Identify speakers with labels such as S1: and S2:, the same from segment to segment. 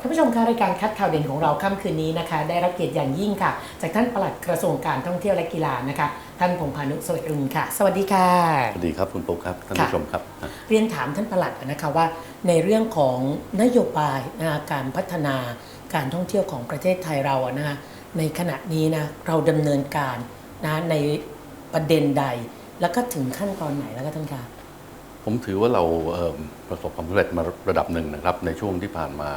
S1: ท่านผู้ชมคะรายการคัดข่าวเด่นของเราค่ำคืนนี้นะคะ ได้รับเกียรติอย่างยิ่งค่ะ จากท่านปลัดกระทรวงการท่องเที่ยวและกีฬานะคะ ท่านพงพานุสวัสดิ์รุนค่ะ สวัสดีค่ะ
S2: สวัสดีครับคุณปุ๊กครับท่าน
S1: ค่ะ
S2: ผู้ชมครับ
S1: เรียนถามท่านปลัดนะคะว่า ในเรื่องของนโยบายนะคะการพัฒนาการท่องเที่ยวของประเทศไทยเราอะนะคะในขณะนี้นะเราดำเนินการนะในประเด็นใด แล้วก็ถึงขั้นตอนไหนแล้วก็ท่านคะ
S2: ผมถือว่าเราเอ่อประสบความสำเร็จมาระดับหนึ่งนะครับ ในช่วงที่ผ่านมา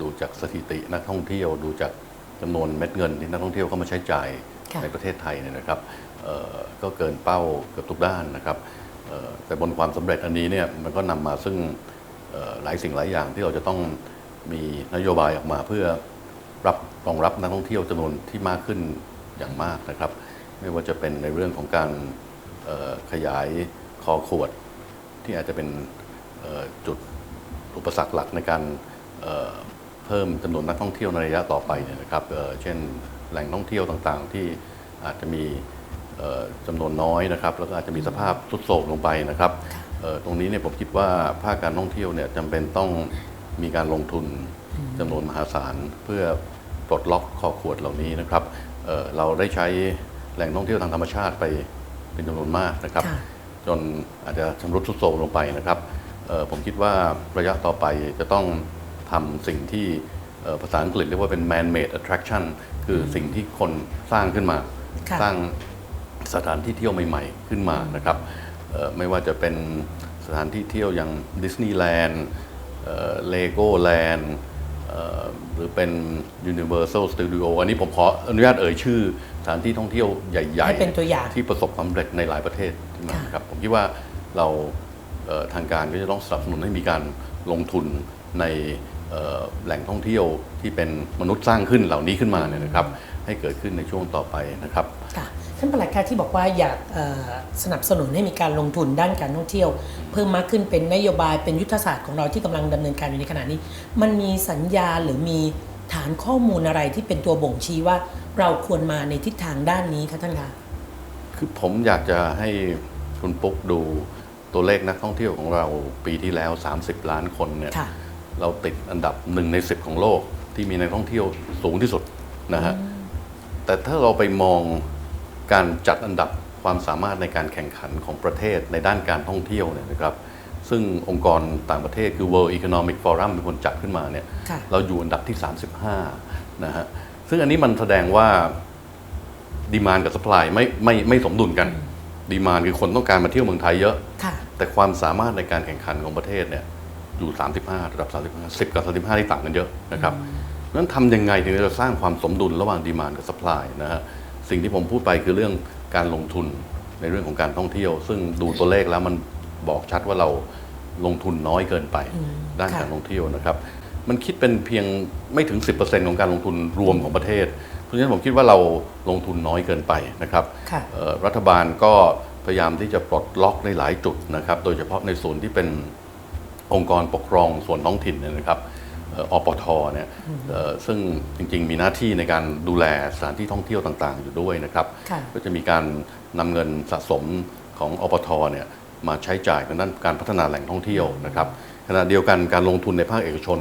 S2: ดูจากสถิตินักท่องเที่ยว ดูจากจำนวนเม็ดเงินที่นักท่องเที่ยวเข้ามาใช้จ่าย
S1: ค่ะ
S2: ในประเทศไทยเนี่ยนะครับเอ่อก็เกินเป้าเกือบทุกด้านนะครับเอ่อแต่บนความสำเร็จอันนี้เนี่ยมันก็นำมาซึ่งเอ่อหลายสิ่งหลายอย่างที่เราจะต้องมีนโยบายออกมาเพื่อรับรองรับนักท่องเที่ยวจำนวนที่มากขึ้นอย่างมากนะครับ ไม่ว่าจะเป็นในเรื่องของการเอ่อขยายคอขวด ที่อาจจะเป็นเอ่อจุดอุปสรรคหลักในการเอ่อเพิ่มจำนวนนักท่องเที่ยวในระยะต่อไปเนี่ยนะครับเอ่อเช่นแหล่งท่องเที่ยวต่างๆ ที่อาจจะมีเอ่อจำนวนน้อยนะครับ แล้วก็อาจจะมีสภาพทรุดโทรมลงไปนะครับเอ่อตรงนี้เนี่ยผมคิดว่าภาคการท่องเที่ยวเนี่ยจำเป็นต้องมีการลงทุนจำนวนมหาศาลเพื่อปลดล็อกคอขวดเหล่านี้นะครับเอ่อเราได้ใช้แหล่งท่องเที่ยวทางธรรมชาติไปเป็นจำนวนมากนะครับ
S1: ค่ะ
S2: จนอาจจะชำรุดทรุดโทรมลงไปนะครับเอ่อผมคิดว่าระยะต่อไปจะต้อง ทำสิ่งที่เอ่อภาษาอังกฤษเรียกว่าเป็น man-made attraction คือสิ่งที่คนสร้างขึ้นมา
S1: ค่ะ
S2: สร้างสถานที่เที่ยวใหม่ๆ ขึ้นมานะครับเอ่อไม่ว่าจะเป็นสถานที่เที่ยวอย่างดิสนีย์แลนด์เลโก้แลนด์หรือเป็น Universal Studio อันนี้ผมขออนุญาตเอ่ยชื่อสถานที่ท่องเที่ยวใหญ่
S1: ให้เป็นตัวอย่าง
S2: ที่ประสบความสำเร็จในหลายประเทศขึ้นมา
S1: ค่ะ
S2: นะครับผมคิดว่าเราเอ่อทางการก็จะต้องสนับสนุนให้มีการลงทุนในเอ่อ แหล่งท่องเที่ยวที่เป็นมนุษย์สร้างขึ้นเหล่านี้ขึ้นมาเนี่ยนะครับ ให้เกิดขึ้นในช่วงต่อไปนะครับ
S1: ค่ะท่านปลัดคะที่บอกว่าอยากเอ่อสนับสนุนให้มีการลงทุนด้านการท่องเที่ยว เพิ่มมากขึ้นเป็นนโยบายเป็นยุทธศาสตร์ของเราที่กำลังดำเนินการอยู่ในขณะนี้ มันมีสัญญาหรือมีฐานข้อมูลอะไรที่เป็นตัวบ่งชี้ว่าเราควรมาในทิศทางด้านนี้คะท่านคะ
S2: คือผมอยากจะให้คุณปุ๊กดูตัวเลขนักท่องเที่ยวของเราปีที่แล้ว 30 ล้านคนเนี่ย
S1: ค่ะ
S2: เราติดอันดับหนึ่งในสิบของโลกที่มีนักท่องเที่ยวสูงที่สุดนะฮะแต่ถ้าเราไปมองการจัดอันดับความสามารถในการแข่งขันของประเทศในด้านการท่องเที่ยวเนี่ยนะครับ ซึ่งองค์กรต่างประเทศคือ World Economic Forum เป็นคนจัดขึ้นมาเนี่ย
S1: ค่ะ
S2: เราอยู่อันดับที่ 35 นะฮะ ซึ่งอันนี้มันแสดงว่าดีมานกับสปายไม่ไม่ไม่สมดุลกันดีมานคือคนต้องการมาเที่ยวเมืองไทยเยอะ
S1: ค่ะ
S2: แต่ความสามารถในการแข่งขันของประเทศเนี่ย อยู่ 35 ระดับ 35 10 กับ 35 ที่ต่างกันเยอะนะครับเพราะฉะนั้นทำยังไงถึงจะสร้างความสมดุลระหว่างดีมานกับสปายนะฮะสิ่งที่ผมพูดไปคือเรื่องการลงทุนในเรื่องของการท่องเที่ยว ซึ่งดูตัวเลขแล้วมันบอกชัดว่าเราลงทุนน้อยเกินไปด้าน
S1: ค่ะ
S2: การท่องเที่ยวนะครับ มันคิดเป็นเพียงไม่ถึง 10%ของการลงทุนรวมของประเทศ เพราะฉะนั้นผมคิดว่าเราลงทุนน้อยเกินไปนะครับ
S1: ค่ะ
S2: เอ่อรัฐบาลก็พยายามที่จะปลดล็อกในหลายจุดนะครับ โดยเฉพาะในส่วนที่เป็น องค์กรปกครองส่วนท้องถิ่นเนี่ยนะครับเอ่ออปทเนี่ยเอ่อซึ่งจริงๆมีหน้าที่ในการดูแลสถานที่ท่องเที่ยวต่างๆ อยู่ด้วยนะครับ
S1: ค่ะ
S2: ก็จะมีการนำเงินสะสมของอปทเนี่ยมาใช้จ่ายในด้านการพัฒนาแหล่งท่องเที่ยวนะครับขณะเดียวกันการลงทุนในภาคเอกชน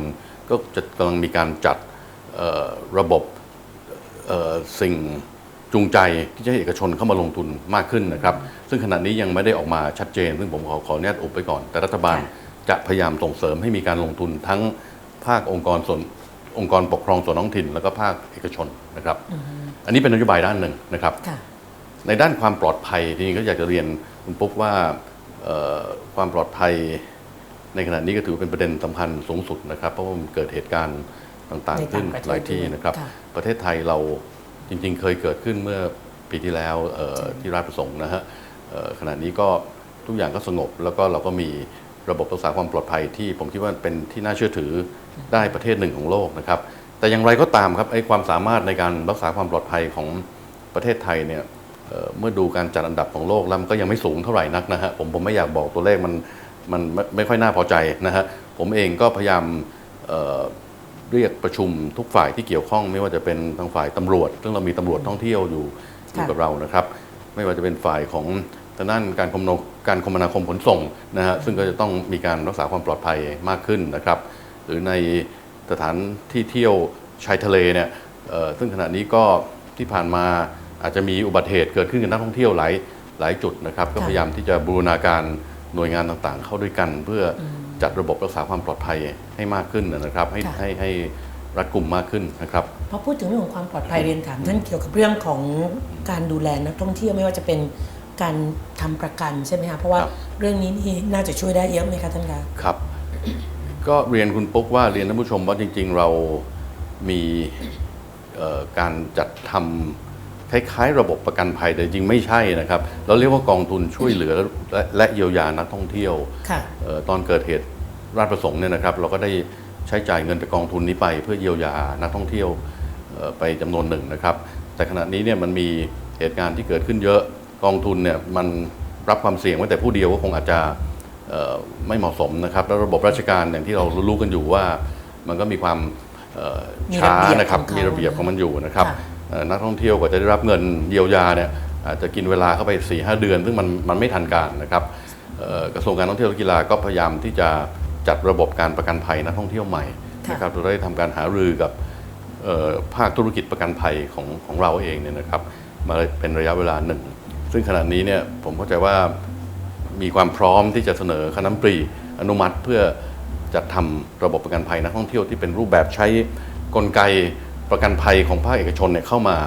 S2: ก็จะกำลังมีการจัดเอ่อระบบเอ่อสิ่งจูงใจที่จะให้เอกชนเข้ามาลงทุนมากขึ้นนะครับ ซึ่งขณะนี้ยังไม่ได้ออกมาชัดเจน ซึ่งผมขอขออนุญาตอุบไปก่อนแต่รัฐบาล
S1: ค่ะ
S2: จะพยายามส่งเสริมให้มีการลงทุนทั้งภาคองค์กรส่วนองค์กรปกครองส่วนท้องถิ่น แล้วก็ภาคเอกชนนะครับ อันนี้เป็นนโยบายด้านหนึ่งนะครับ
S1: ค่ะ
S2: ในด้านความปลอดภัยทีนี้ก็อยากจะเรียนคุณปุ๊กว่าเอ่อความปลอดภัยในขณะนี้ก็ถือเป็นประเด็นสำคัญสูงสุดนะครับ เพราะว่ามันเกิดเหตุการณ์ต่าง
S1: ใน
S2: ๆขึ้น
S1: ต่างประเทศ
S2: หลายที่นะครับ
S1: ค่ะ
S2: ประเทศไทยเราจริงๆ เคยเกิดขึ้นเมื่อปีที่แล้วเอ่อที่ราชประสงค์นะฮะเอ่อขณะนี้ก็ทุกอย่างก็สงบแล้วก็เราก็มี ระบบรักษาความปลอดภัยที่ผมคิดว่าเป็นที่น่าเชื่อถือได้ประเทศหนึ่งของโลกนะครับ แต่อย่างไรก็ตามครับไอ้ความสามารถในการรักษาความปลอดภัยของประเทศไทยเนี่ยเเมื่อดูการจัดอันดับของโลกแล้วมันก็ยังไม่สูงเท่าไหร่นักนะฮะผมผมไม่อยากบอกตัวเลขมันมันไม่ไม่ค่อยน่าพอใจนะฮะผมเองก็พยายามเเรียกประชุมทุกฝ่ายที่เกี่ยวข้อง ไม่ว่าจะเป็นทางฝ่ายตำรวจ ซึ่งเรามีตำรวจท่องเที่ยวอยู่อยู่กับเรานะครับ ไม่ว่าจะเป็นฝ่ายของ ทางด้านการคมนาการคมนาคมขนส่งนะฮะซึ่งก็จะต้องมีการรักษาความปลอดภัยมากขึ้นนะครับ หรือในสถานที่เที่ยวชายทะเลเนี่ยเอ่อซึ่งขณะนี้ก็ที่ผ่านมาอาจจะมีอุบัติเหตุเกิดขึ้นกับนักท่องเที่ยวหลายหลายจุดนะครับ ก็
S1: ค่ะ
S2: พยายามที่จะบูรณาการหน่วยงานต่างๆ เข้าด้วยกัน เพื่ออจัดระบบรักษาความปลอดภัยให้มากขึ้นนะครับ ให้
S1: ค่ะ
S2: ให้ให้รัดกลุ่มมากขึ้นนะครับ
S1: พอพูดถึงเรื่องของความปลอดภัยเรียนถามท่านเกี่ยวกับเรื่องของการดูแลนักท่องเที่ยวไม่ว่าจะเป็น การทำประกันใช่ไหมคะเพราะว่า
S2: ครับ
S1: เรื่องนี้นี่น่าจะช่วยได้เยอะไหมคะท่านคะ
S2: ครับ ก็เรียนคุณปุ๊กว่าเรียนท่านผู้ชมว่าจริง ๆ เรามีเอ่อการจัดทำคล้ายๆ ระบบประกันภัยแต่จริงไม่ใช่นะครับ เราเรียกว่ากองทุนช่วยเหลือและและเยียวยานักท่องเที่ยว
S1: ค่ะ
S2: เอ่อตอนเกิดเหตุราชประสงค์เนี่ยนะครับ เราก็ได้ใช้จ่ายเงินจากกองทุนนี้ไป เพื่อเยียวยานักท่องเที่ยวเอ่อไปจำนวนหนึ่งนะครับ แต่ขณะนี้เนี่ยมันมีเหตุการณ์ที่เกิดขึ้นเยอะ กองทุนเนี่ยมันรับความเสี่ยงไว้แต่ผู้เดียวก็คงอาจจะเอ่อไม่เหมาะสมนะครับ แล้วระบบราชการอย่างที่เรารู้ๆกันอยู่ว่า มันก็มีความเอ่อ
S1: มี
S2: ช้า
S1: ระเบียบ
S2: นะครับ
S1: ของเขา
S2: มีระเบียบของมันอยู่นะครับ
S1: ค่ะ
S2: เอ่อนักท่องเที่ยวกว่าจะได้รับเงินเยียวยาเนี่ยอาจจะกินเวลาเข้าไป4ีหเดือน ซึ่งมันมันไม่ทันการนะครับเอ่อกระทรวงการท่องเที่ยวและกีฬาก็พยายามที่จะจัดระบบการประกันภัยนักท่องเที่ยวใหม่
S1: ค่ะ
S2: นะครับเราได้ทำการหารือกับเอ่อภาคธุรกิจประกันภัยของของเราเองเนี่ยนะครับมาเป็นระยะเวลาหนึ่ง ซึ่งขณะนี้เนี่ยผมเข้าใจว่ามีความพร้อมที่จะเสนอคณะรัฐมนตรีอนุมัติเพื่อจัดทำระบบประกันภัยนักท่องเที่ยวที่เป็นรูปแบบใช้กลไกประกันภัยของภาคเอกชนเนี่ยเข้ามา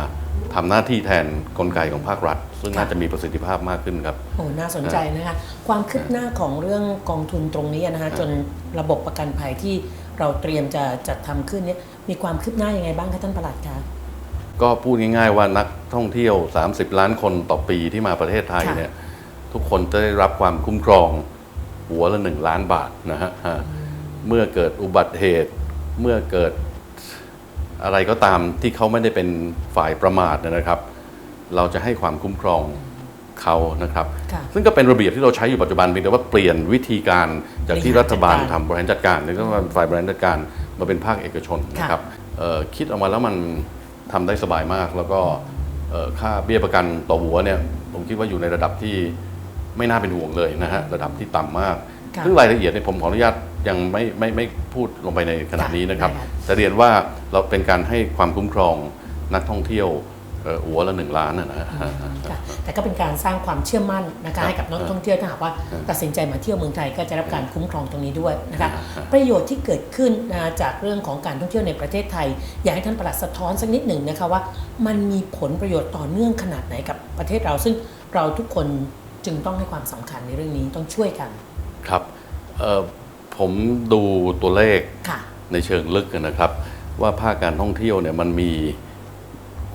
S2: ทำหน้าที่แทนกลไกของภาครัฐ ซึ่งน่าจะมีประสิทธิภาพมากขึ้นครับ
S1: โอ้น่าสนใจนะคะความคืบหน้าของเรื่องกองทุนตรงนี้นะคะจนระบบประกันภัยที่เราเตรียมจะจัดทำขึ้นเนี่ยมีความคืบหน้ายังไงบ้างคะท่านประหลัดคะ
S2: ก็พูดง่าย ๆ ว่านักท่องเที่ยว 30 ล้านคนต่อปีที่มาประเทศไทย
S1: ค่ะ
S2: เนี่ยทุกคนจะได้รับความคุ้มครองหัวละหนึ่งล้านบาทนะฮะฮะเมื่อเกิดอุบัติเหตุเมื่อเกิดอะไรก็ตามที่เขาไม่ได้เป็นฝ่ายประมาทนะครับ เราจะให้ความคุ้มครองเขานะครับ
S1: ค่ะ
S2: ซึ่งก็เป็นระเบียบที่เราใช้อยู่ปัจจุบันเพียงแต่ว่าเปลี่ยนวิธีการจากที่
S1: บริหาร
S2: รัฐบาล
S1: จัดการ
S2: ทำบริหารจัดการนี่ก็ฝ่ายบริหารจัดการมาเป็นภาคเอกชนนะครับเอ่อคิดออกมาแล้วมัน ทำได้สบายมาก แล้วก็เอ่อค่าเบี้ยประกันต่อหัวเนี่ยผมคิดว่าอยู่ในระดับที่ไม่น่าเป็นห่วงเลยนะฮะระดับที่ต่ำมาก
S1: ค่ะ
S2: ซึ่งรายละเอียดเนี่ยผมขออนุญาตยังไม่ไม่ไม่พูดลงไปในขณะนี้นะครับ
S1: ได้ค่ะ
S2: แต่เรียนว่าเราเป็นการให้ความคุ้มครองนักท่องเที่ยวเอ่อ หัวละหนึ่งล้านนะนะฮะ
S1: ค่ะแต่ก็เป็นการสร้างความเชื่อมั่นนะ
S2: ครั
S1: คะ
S2: บ
S1: ให้กับนักท่องเที่ยวถ้าหากว่าตัดสินใจมาเที่ยวเมืองไทยก็จะรับการคุ้มครองตรงนี้ด้วยนะคะ
S2: ครับ
S1: ประโยชน์ที่เกิดขึ้นนะจากเรื่องของการท่องเที่ยวในประเทศไทย อยากให้ท่านประหลัดสะท้อนสักนิดหนึ่งนะคะว่า มันมีผลประโยชน์ต่อเนื่องขนาดไหนกับประเทศเราซึ่งเราทุกคนจึงต้องให้ความสำคัญในเรื่องนี้ต้องช่วยกัน
S2: ครับเอ่อผมดูตัวเลข
S1: ค่ะ
S2: ในเชิงลึกนะครับ ว่าภาคการท่องเที่ยวเนี่ยมันมี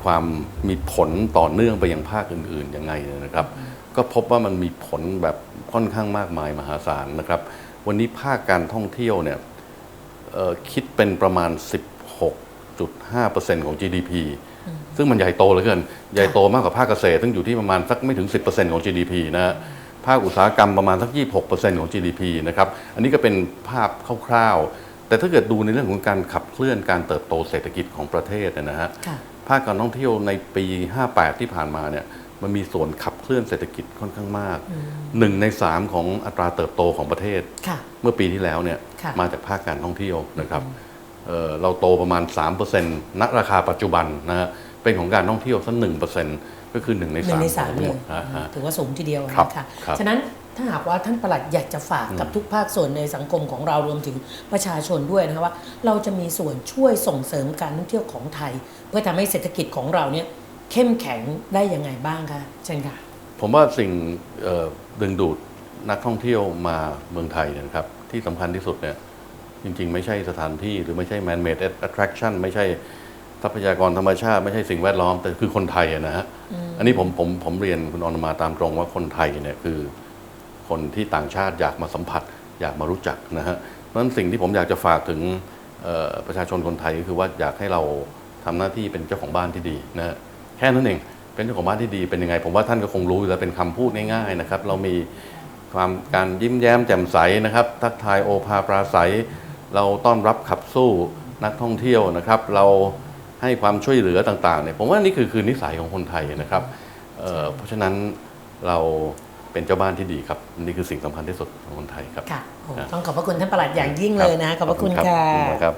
S2: ความมีผลต่อเนื่องไปยังภาคอื่นๆยังไงนะครับ ก็พบว่ามันมีผลแบบค่อนข้างมากมายมหาศาลนะครับ วันนี้ภาคการท่องเที่ยวเนี่ยคิดเป็นประมาณ 16.5%ของ GDP ซึ่งมันใหญ่โตเหลือเกิน ใหญ่โตมากกว่าภาคเกษตรซึ่งอยู่ที่ประมาณสักไม่ถึง 10%ของ GDP นะฮะภาคอุตสาหกรรมประมาณสัก 26%ของ GDP นะครับ อันนี้ก็เป็นภาพคร่าวๆ แต่ถ้าเกิดดูในเรื่องของการขับเคลื่อนการเติบโตเศรษฐกิจของประเทศนะฮะ ภาคการท่องเที่ยวในปี 58 ที่ผ่านมาเนี่ยมันมีส่วนขับเคลื่อนเศรษฐกิจค่อนข้างมากหนึ่งในสามของอัตราเติบโตของประเทศ
S1: ค่ะ
S2: เมื่อปีที่แล้วเนี่ย
S1: ค่ะ
S2: มาจากภาคการท่องเที่ยวนะครับเอ่อเราโตประมาณ 3%ณราคาปัจจุบันนะฮะเป็นของการท่องเที่ยวสักหนึ่งเปอร์เซ็นต์ก็คือหนึ่งใน
S1: หนึ่
S2: สางม
S1: ในสาม
S2: ของทั้
S1: เล
S2: งหม
S1: ย
S2: ดนะฮะ
S1: ถือว่าสูงทีเดียว
S2: ครับ
S1: นะคะ
S2: ครับ
S1: ฉะนั้น ถ้าหากว่าท่านประหลัดอยากจะฝากกับทุกภาคส่วนในสังคมของเรารวมถึงประชาชนด้วยนะคะว่า เราจะมีส่วนช่วยส่งเสริมการท่องเที่ยวของไทย เพื่อทำให้เศรษฐกิจของเราเนี่ยเข้มแข็งได้ยังไงบ้างคะเชิญค่ะ
S2: ผมว่าสิ่งเอ่อดึงดูดนักท่องเที่ยวมาเมืองไทยเนยนะครับที่สำคัญที่สุดเนี่ยจริง ๆ ไม่ใช่สถานที่หรือไม่ใช่ man made attraction ไม่ใช่ทรัพยากรธรรมชาติไม่ใช่สิ่งแวดล้อมแต่คือคนไทยอะนะฮะอันนี้ผมผมผมเรียนคุณอนุมาตามตรงว่าคนไทยเนี่ยคือ คนที่ต่างชาติอยากมาสัมผัส อยากมารู้จักนะฮะเพราะฉะนั้นสิ่งที่ผมอยากจะฝากถึงประชาชนคนไทยก็คือว่าอยากให้เราทำหน้าที่เป็นเจ้าของบ้านที่ดีนะฮะแค่นั้นเองเป็นเจ้าของบ้านที่ดีเป็นยังไง ผมว่าท่านก็คงรู้อยู่แล้วเป็นคำพูดง่ายๆนะครับเรามีความการยิ้มแย้มแจ่มใสนะครับ ทักทายโอภาปราศัย เราต้อนรับขับสู้นักท่องเที่ยวนะครับ เราให้ความช่วยเหลือต่างๆเนี่ยผมว่านี่คือคือนิสัยของคนไทยนะครับเเพราะฉะนั้นเรา เป็นเจ้าบ้านที่ดีครับ นี่คือสิ่งสำคัญที่สุดของคนไทยครับ
S1: ค่ะโอ้
S2: ครับ
S1: ต้องขอบพระคุณท่านประหลัดอย่างยิ่งเลยนะ ขอบพระคุณ
S2: รับ
S1: ค่ะ
S2: ขอบณครับ